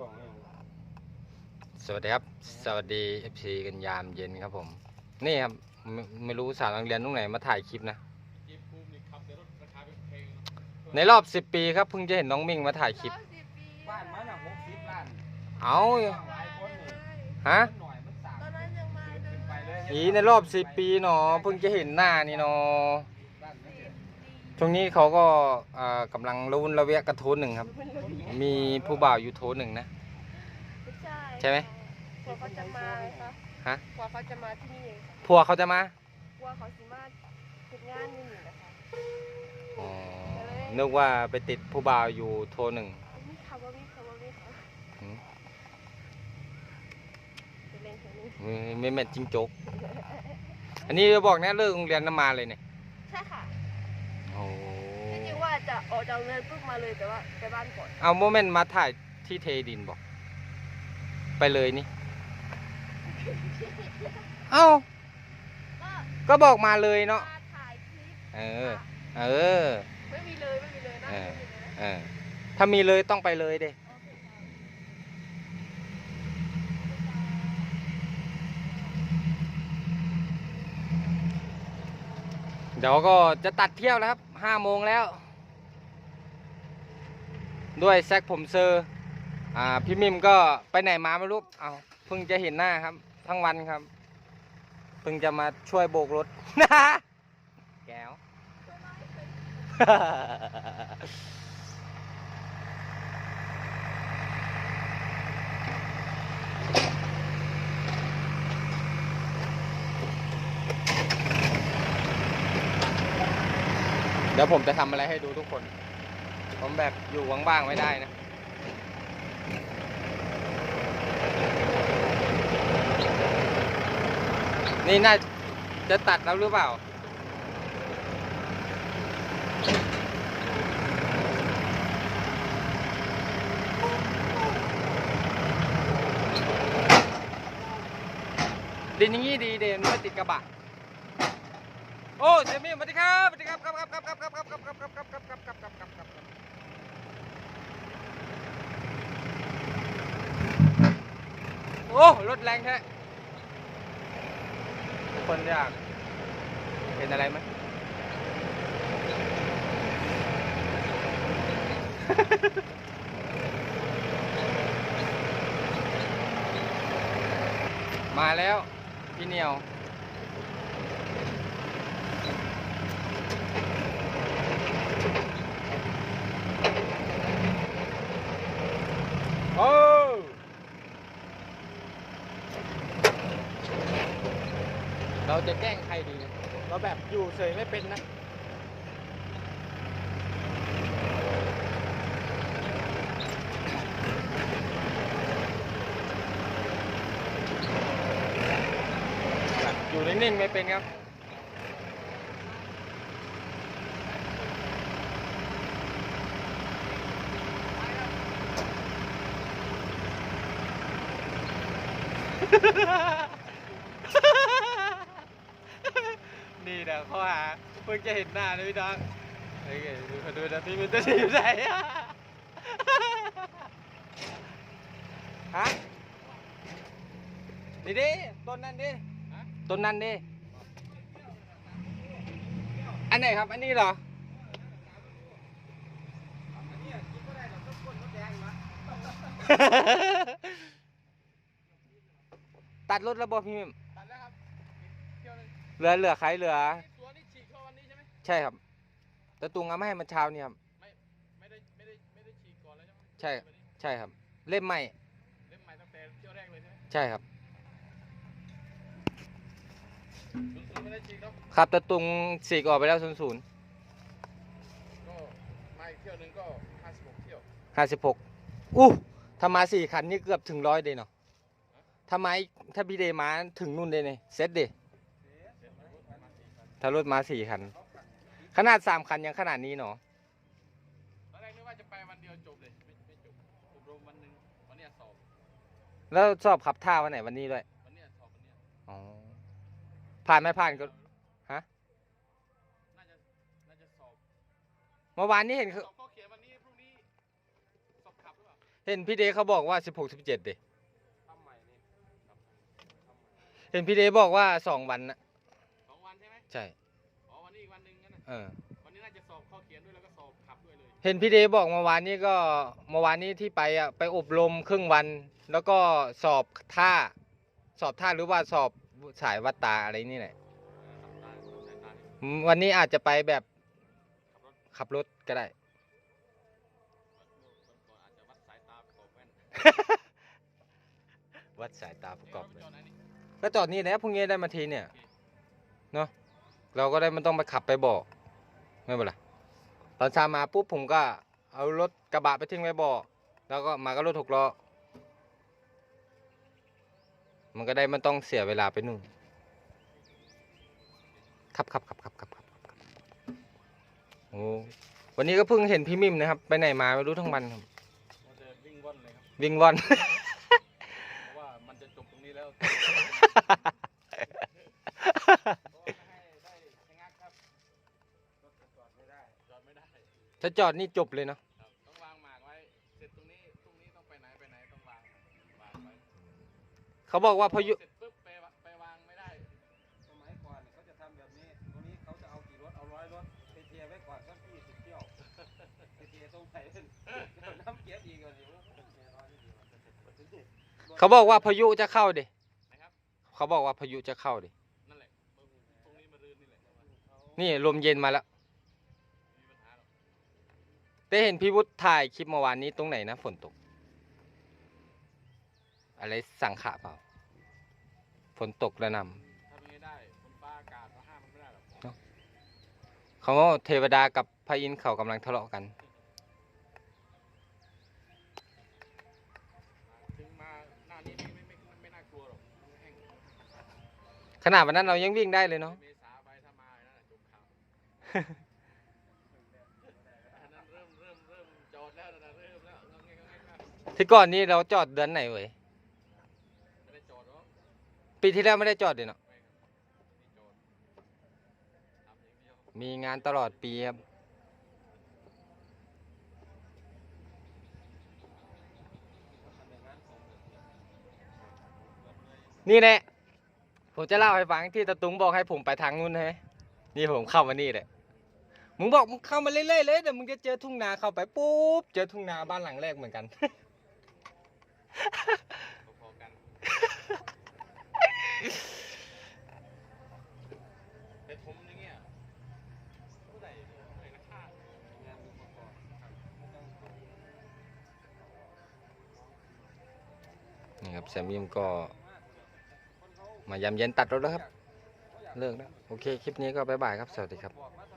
บอกไม่เอาสวัสดีครับ สวัสดี FC กันยามเย็นครับผม นี่ครับไม่ไม่รู้สาวโรงเรียนตรงไหนมาถ่ายคลิปนะจีบภูมินี่ขับแต่รถราคาแพงๆในรอบ 10 ปีครับเพิ่งจะเห็นน้องมิ่งมาถ่ายคลิป บ้านมันอะหกสิบล้านเอาหลายคนนี่ฮะหน่อยมันสามตอนนั้นยังมาเดิขึ้นนไปเลยอีในรอบ 10 ปีเนาะเพิ่งจะเห็นหน้านี่เนาะ บ้านมันเดือด ช่วงนี้เขาก็อ่ากำลังรุนระเวะกระโทนหนึ่งครับ มีผู้บ่าวอยู่โทนหนึ่งนะ ใช่ไหม กลัวเขาจะมาครับฮะกลัวเขาจะมาที่นี่เองค่ะพัวเขาจะมากลัวเขาสิมาติดงานอยู่นี่นะคะอ๋อนึกว่าไปติดผู้บ่าวอยู่โทนหนึ่งมีคำว่ามีคำว่ามีค่ะหืมเป็นเล่นแค่นี้ไม่ไม่แม่นจิงโจก อันนี้จะบอกนะเลิกโรงเรียนน้ำมาเลยเนี่ย ใช่ค่ะ โอ้ จริงๆว่าจะ ออกจากโรงเรียนปุ๊บมาเลยแต่ว่าไปบ้านก่อนเอาโมเมนต์มาถ่ายที่เทดินบอก ไปเลยนี่ เอ้า ก็ก็บอกมาเลยเนาะ มาถ่ายคลิปเออ ค่ะเออ ไม่มีเลยไม่มีเลยนะเออ ไม่มีเลยนะเออ ถ้ามีเลยต้องไปเลยเด้โอเคค่ะเดี๋ยวก็จะตัดเที่ยวแล้วครับห้าโมงแล้ว ด้วยแซกผมเซอร์อ่าพี่มิมก็ไปไหนมาไม่รู้เอาเพิ่งจะเห็นหน้าครับ ทั้งวันครับ เพิ่งจะมาช่วยโบกรถ แก้ว เดี๋ยวผมจะทำอะไรให้ดูทุกคน ผมแบบอยู่ว่างๆไม่ได้นะนี่น่าจะตัดแล้วหรือเปล่า ดินอย่างงี้ดีเด่นไม่ติดกระบะ โอ้เจมี่สวัสดีครับสวัสดีครับครับครับครับครับครับครับครับครับครับครับครับครับครับครับครับ โอ้รถแรงแท้ทุกคนอยากเห็นอะไรไหม มาแล้วพี่เหนียว โอ้ เราจะแกล้งใครดีนะเราแบบอยู่เฉยไม่เป็นนะอยู่นิ่งๆไม่เป็นครับฮ่าฮ่าฮ่า นี่นะเขาหาเพิ่งจะเห็นหน้านะพี่น้องเฮ้ยดูเขาดูนะพี่มันจะอยู่ไหนอะฮะนี่ดิต้นนั้นดิต้นนั้นดิอันไหนครับ อันนี้เหรอตัดรถระบบพี่มิม เหลือเหลือใครเหลือ ตัวนี้ฉีกเข้าวันนี้ใช่ไหมใช่ครับ แต่ตุงเอามาให้มันเช้านี่ครับไม่ได้ไม่ได้ไม่ได้ฉีกก่อนแล้วใช่ไหมใช่วันนี้ใช่ครับ เล่มใหม่ เล่มใหม่ตั้งแต่เที่ยวแรกเลยใช่ไหมใช่ครับ ศูนย์ศูนย์ไม่ได้ฉีกเนาะครับแต่ตุงสีกออกไปแล้วศูนย์ศูนย์ก็มาอีกเที่ยวหนึงก็ห้าสิบหกเที่ยวห้าสิบหกอู้ถ้ามาสี่คันนี่เกือบถึงร้อยเลยเนาะถ้ามาอีกถ้าพี่เดมาถึงนู่นเลยเนี่ยเซ็ตเดเสร็จแล้วรถมาสี่คัน ถ้ารถมาสี่คัน ขนาดสามคันยังขนาดนี้เนาะตอนแรกนึกว่าจะไปวันเดียวจบเลยไม่ไม่จบอบรมวันหนึ่งวันเนี้ยสอบแล้วสอบขับท่าวันไหนวันนี้ด้วยวันเนี้ยสอบวันเนี้ยอ๋อผ่านไม่ผ่านก็น่าจะน่าจะสอบเมื่อวานนี้เห็นเขาสอบก็เขียนวันนี้พรุ่งนี้สอบขับหรือเปล่าเห็นพี่เดเขาบอกว่าสิบหกสิบเจ็ดดิทำใหม่นี่เห็นพี่เดบอกว่าสองวันนะสองวัน ใช่ไหมใช่ อ๋อวันนี้อีกวันหนึ่งงั้นนะเออ วันนี้น่าจะสอบข้อเขียนด้วยแล้วก็สอบขับด้วยเลย เห็นพี่เดบอกเมื่อวานนี้ก็เมื่อวานนี้ที่ไปอะไปอบรมครึ่งวัน แล้วก็สอบท่า สอบท่าหรือว่าสอบสายวัดตาอะไรนี่แหละเออทำตาทำสายตานี่อืมวันนี้อาจจะไปแบบขับรถขับรถก็ได้วันก่อนอาจจะวัดสายตาประกอบแว่นวัดสายตาประกอบเดี๋เลยยวเราไปจอดไหนนี่ก็จอดนี่แหละพรุ่งนี้ได้มาทีเนี่ยโอเคเนาะ เราก็ได้ไม่ต้องไปขับไปบอกไม่เป็นไรตอนเช้ามาปุ๊บผมก็เอารถกระบะไปทิ้งไว้บอกแล้วก็มาก็รถหกล้อมันก็ได้ไม่ต้องเสียเวลาไปนู่นครับครับครับครับครับครับครับโอ้วันนี้ก็เพิ่งเห็นพี่มิมนะครับ ไปไหนมาไม่รู้ทั้งวันครับเราจะวิ่งว่อนเลยครับวิ่งว่อน เพราะว่ามันจะจบตรงนี้แล้ว เพราะว่าไม่ให้ได้ชะงักครับ รถจะจอดไม่ได้ จอดไม่ได้ ถ้าจอดนี่จบเลยเนาะครับต้องวางหมากไว้ เสร็จตรงนี้พรุ่งนี้ต้องไปไหนไปไหนต้องวางวางไว้เขาบอกว่าพายุ เสร็จปุ๊บไปวะไปวางไม่ได้สมัยก่อนเนี่ยเขาจะทำแบบนี้ ตรงนี้เขาจะเอากี่รถ เอาร้อยรถไปเทียไว้ก่อนสักยี่สิบเที่ยวไปเทียตรงไหนเป็นเดี๋ยวน้ำเกียบอีกก่อนดิโอ้โหเทียร้อยนี่ดีกว่าเขาบอกว่าพายุจะเข้าดินะครับเขาบอกว่าพายุจะเข้าดินั่นแหละพรุ่งนี้มารืนนี่แหละ นี่ลมเย็นมาแล้ว มีปัญหาหรอก ได้เห็นพี่วุฒิถ่ายคลิปเมื่อวานนี้ตรงไหนนะฝนตก อะไรสังขะเปล่าฝนตกระหนทำยังไงได้ฝนฟ้าอากาศเราห้ามมันไม่ได้หรอกำเขาว่าเทวดากับพระอินทร์เขากำลังทะเลาะกัน ถึงมาหน้านี้ไม่ไม่ไม่ไม่ไม่น่ากลัวหรอกมันแห้งขนาดวันนั้นเรายังวิ่งได้เลยเนาะ เมษาไปถ้ามานั่นน่ะจบข่าวอันนั้นเริ่มเริ่มเริ่มจอดแล้วนะเริ่มแล้วงงแงงงแงง ที่ก่อนนี้เราจอดเดือนไหนเว้ยไม่ได้จอดปีที่แล้วไม่ได้จอดเลยเนาะมีงเดียวมีงานตลอดปีครับนี่แหละ ผมจะเล่าให้ฟังที่ตะตุงบอกให้ผมไปทางนู้นใช่ไหมนี่ผมเข้ามานี่แหละ มึงบอกมึงเข้ามาเรื่อยๆเลยเดี๋ยวมึงจะเจอทุ่งนาเข้าไปปุ๊บ เจอทุ่งนาบ้านหลังแรกเหมือนกัน พอๆกันแต่ผมอย่างเงี้ยผู้ใดผู้ใดนักฆ่านี่ครับแซมยิมก็มายำเย็นตัดรถแล้วครับ เลิกแล้ว โอเค คลิปนี้ก็บ๊ายบายครับ สวัสดีครับ บอกมา